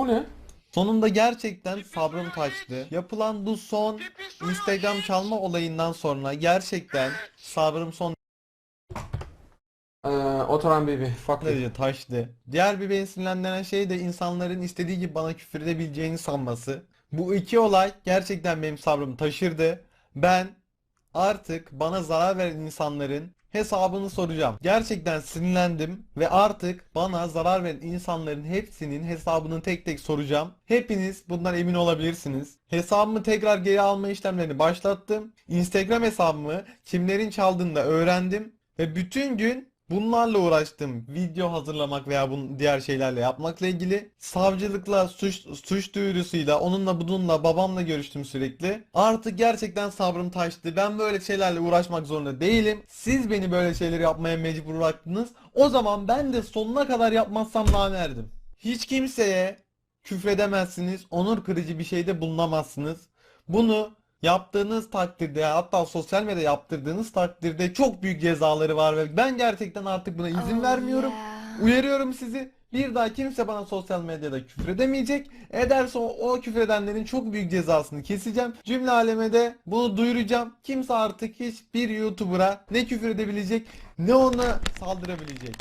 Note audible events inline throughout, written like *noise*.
O ne? Sonunda gerçekten sabrım taştı. Yapılan bu son Instagram çalma olayından sonra gerçekten sabrım son Ee, oturan baby. Fuck derece taştı. Diğer bir beni sinirlendiren şey de insanların istediği gibi bana küfür edebileceğini sanması. Bu iki olay gerçekten benim sabrımı taşırdı. Ben artık bana zarar veren insanların hesabını soracağım. Gerçekten sinirlendim ve artık bana zarar veren insanların hepsinin hesabını tek tek soracağım. Hepiniz bundan emin olabilirsiniz. Hesabımı tekrar geri alma işlemlerini başlattım. Instagram hesabımı kimlerin çaldığını da öğrendim ve bütün gün Bunlarla uğraştım. Video hazırlamak veya bunun diğer şeylerle yapmakla ilgili. Savcılıkla, suç, suç duyurusuyla, onunla bununla, babamla görüştüm sürekli. Artık gerçekten sabrım taştı. Ben böyle şeylerle uğraşmak zorunda değilim. Siz beni böyle şeyleri yapmaya mecbur bıraktınız. O zaman ben de sonuna kadar yapmazsam namerdim. Hiç kimseye küfredemezsiniz. Onur kırıcı bir şeyde bulunamazsınız. Bunu yaptığınız takdirde hatta sosyal medyada yaptırdığınız takdirde çok büyük cezaları var ve ben gerçekten artık buna izin Oh, vermiyorum. yeah. Uyarıyorum sizi. Bir daha kimse bana sosyal medyada küfür edemeyecek. Ederse o, o küfür edenlerin çok büyük cezasını keseceğim. Cümle aleme de bunu duyuracağım. Kimse artık hiçbir YouTuber'a ne küfür edebilecek ne ona saldırabilecek.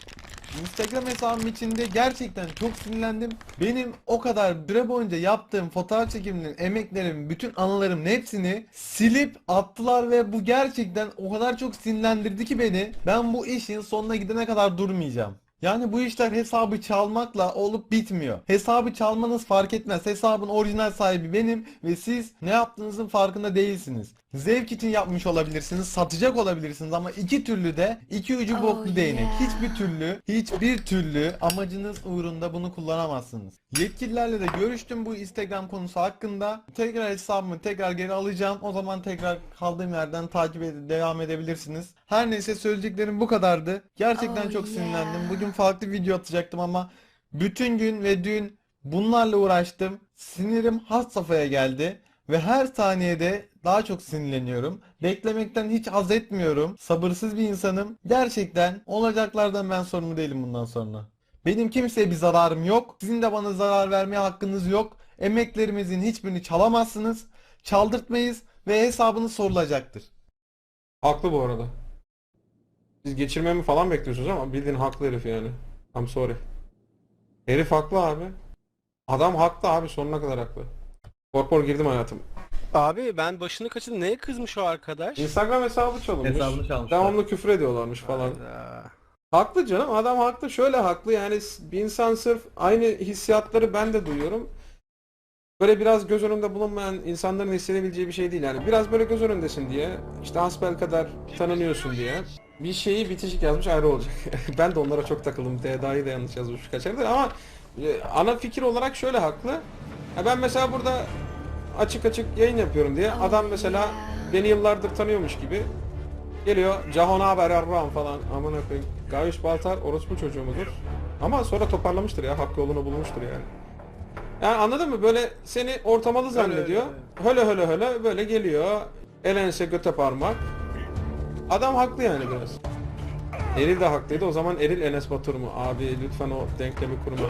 Instagram hesabım içinde gerçekten çok sinirlendim. Benim o kadar süre boyunca yaptığım fotoğraf çekiminin emeklerim, bütün anılarımın hepsini silip attılar ve bu gerçekten o kadar çok sinirlendirdi ki beni. Ben bu işin sonuna gidene kadar durmayacağım. Yani bu işler hesabı çalmakla olup bitmiyor. Hesabı çalmanız fark etmez. Hesabın orijinal sahibi benim ve siz ne yaptığınızın farkında değilsiniz. Zevk için yapmış olabilirsiniz, satacak olabilirsiniz ama iki türlü de iki ucu Oh boklu değnek. yeah. Hiçbir türlü, hiçbir türlü amacınız uğrunda bunu kullanamazsınız. Yetkililerle de görüştüm bu Instagram konusu hakkında. Tekrar hesabımı tekrar geri alacağım. O zaman tekrar kaldığım yerden takip edip devam edebilirsiniz. Her neyse söyleyeceklerim bu kadardı. Gerçekten Oh çok yeah. sinirlendim. Bugün farklı video atacaktım ama bütün gün ve dün bunlarla uğraştım. Sinirim had safhaya geldi. Ve her saniyede daha çok sinirleniyorum. Beklemekten hiç haz etmiyorum. Sabırsız bir insanım. Gerçekten olacaklardan ben sorumlu değilim bundan sonra. Benim kimseye bir zararım yok. Sizin de bana zarar vermeye hakkınız yok. Emeklerimizin hiçbirini çalamazsınız. Çaldırtmayız ve hesabınız sorulacaktır. Haklı bu arada. Siz geçirmemi falan bekliyorsunuz ama bildiğin haklı herif yani. I'm sorry. Herif haklı abi. Adam haklı abi sonuna kadar haklı. Korkor girdim hayatım. Abi ben başını kaçırdım. Neye kızmış o arkadaş? Instagram hesabı çalınmış. Hesabını çalmışlar. Devamlı küfür ediyorlarmış falan. Hayda. Haklı canım adam haklı şöyle haklı yani bir insan sırf aynı hissiyatları ben de duyuyorum. Böyle biraz göz önünde bulunmayan insanların hissedebileceği bir şey değil yani biraz böyle göz önündesin diye işte hasbel kadar tanınıyorsun diye bir şeyi bitişik yazmış ayrı olacak. *laughs* ben de onlara çok takıldım. Dahi de yanlış yazmış birkaç yerde ama e, ana fikir olarak şöyle haklı. Ya ben mesela burada açık açık yayın yapıyorum diye adam mesela beni yıllardır tanıyormuş gibi Geliyor Cahon haber yarram falan amına koyayım. Gayüş Baltar orospu çocuğu mudur? Ama sonra toparlamıştır ya hakkı yolunu bulmuştur yani. Yani anladın mı? Böyle seni ortamalı zannediyor. Höle höle höle böyle geliyor. El ense göte parmak. Adam haklı yani biraz. Eril de haklıydı. O zaman Eril Enes Batur mu? Abi lütfen o denklemi kurma.